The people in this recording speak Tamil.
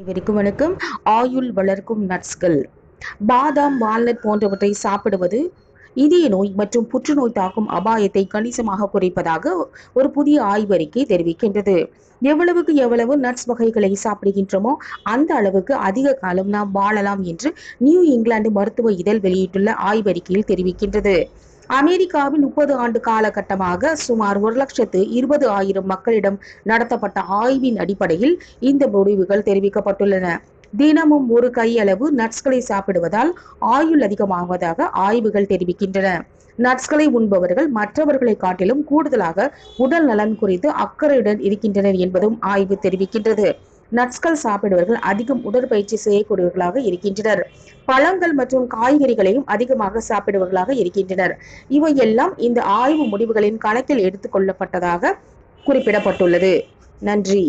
அனைவருக்கும் வணக்கம். ஆயுள் வளர்க்கும் நட்ஸ்கள். பாதாம் வால்நட் போன்றவற்றை சாப்பிடுவது இதய நோய் மற்றும் புற்றுநோய் தாக்கும் அபாயத்தை கணிசமாக குறைப்பதாக ஒரு புதிய ஆய்வறிக்கை தெரிவிக்கின்றது. எவ்வளவுக்கு எவ்வளவு நட்ஸ் வகைகளை சாப்பிடுகின்றோமோ அந்த அளவுக்கு அதிக காலம் நாம் வாழலாம் என்று நியூ இங்கிலாந்து மருத்துவ இதழ் வெளியிட்டுள்ள ஆய்வறிக்கையில் தெரிவிக்கின்றது. அமெரிக்காவில் முப்பது ஆண்டு காலகட்டமாக சுமார் ஒரு லட்சத்து இருபது ஆயிரம் மக்களிடம் நடத்தப்பட்ட ஆய்வின் அடிப்படையில் இந்த முடிவுகள் தெரிவிக்கப்பட்டுள்ளன. தினமும் ஒரு கையளவு நட்ஸ்களை சாப்பிடுவதால் ஆயுள் அதிகமாவதாக ஆய்வுகள் தெரிவிக்கின்றன. நட்ஸ்களை உண்பவர்கள் மற்றவர்களை காட்டிலும் கூடுதலாக உடல் நலன் குறித்து அக்கறையுடன் இருக்கின்றனர் என்பதும் ஆய்வு தெரிவிக்கின்றது. நட்ஸ்கள் சாப்பிடுவர்கள் அதிகம் உடற்பயிற்சி செய்யக்கூடியவர்களாக இருக்கின்றனர். பழங்கள் மற்றும் காய்கறிகளையும் அதிகமாக சாப்பிடுவர்களாக இருக்கின்றனர். இவையெல்லாம் இந்த ஆய்வு முடிவுகளின் கணக்கில் எடுத்துக் கொள்ளப்பட்டதாக குறிப்பிடப்பட்டுள்ளது. நன்றி.